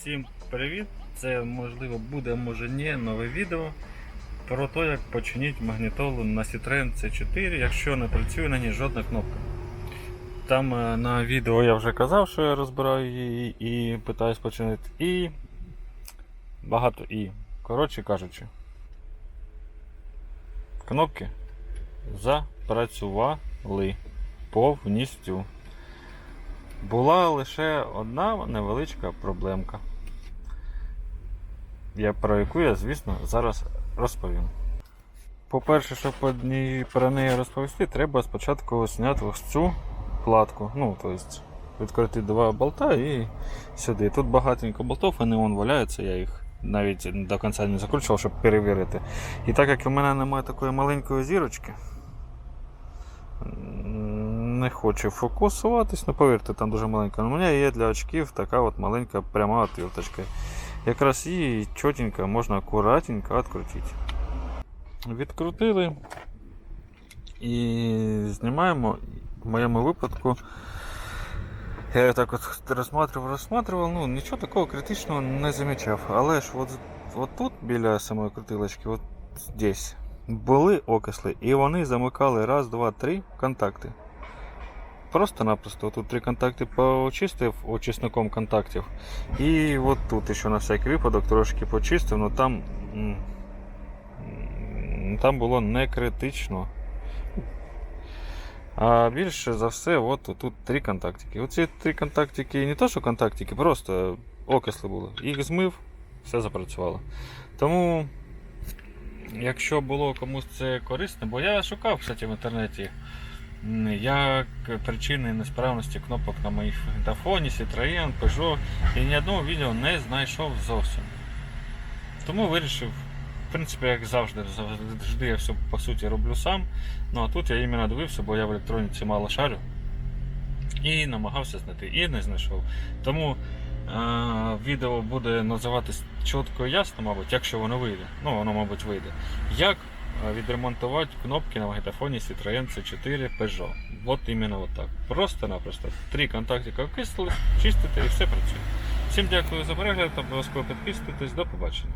Всім привіт! Це можливо буде, може ні, нове відео про те, як починити магнітолу на Citroen C4, якщо не працює на ній жодна кнопка. Там е, на відео я вже казав, що я розбираю її і питаюсь починити. І багато і. Коротше кажучи, кнопки запрацювали повністю. Була лише одна невеличка проблемка, я про яку я, звісно, зараз розповім. По-перше, щоб про неї розповісти, треба спочатку зняти ось цю платку. Ну, тобто відкрити два болта і сюди. Тут багатенько болтов, вони вон валяються, я їх навіть до кінця не закручував, щоб перевірити. І так як у мене немає такої маленької зірочки, не хочу фокусуватись, ну повірте, там дуже маленька. У мене є для очків така от маленька пряма отверточка. Якраз її чотенько можна акуратненько відкрутити. Відкрутили і знімаємо. В моєму випадку я так от розсматривав, розсматривав, ну нічого такого критичного не замічав. Але ж от, от тут біля самої крутилочки, от здесь, були окисли, і вони замикали раз, два, три контакти. Просто-напросто тут три контакти почистив очисником контактів. І от тут ще на всякий випадок трошки почистив, але там, там було не критично. А більше за все, от тут три контактики. Оці три контактики не то, що контактики, просто окисли були. Їх змив, все запрацювало. Тому, якщо було комусь це корисно, бо я шукав кстати, в інтернеті як причини несправності кнопок на моїх фоні, Citroën, Peugeot, і ні одного відео не знайшов зовсім. Тому вирішив, в принципі, як завжди, завжди я все по суті роблю сам. Ну а тут я іменно дивився, бо я в електроніці мало шарю. І намагався знайти, і не знайшов. Тому е- відео буде називатись чітко і ясно, мабуть, якщо воно вийде. Ну, воно, мабуть, вийде. Як відремонтувати кнопки на магнітофоні Citroen C4 Peugeot. От іменно отак. так. Просто-напросто. Три контактика окислили, чистите і все працює. Всім дякую за перегляд, обов'язково підписуйтесь, до побачення.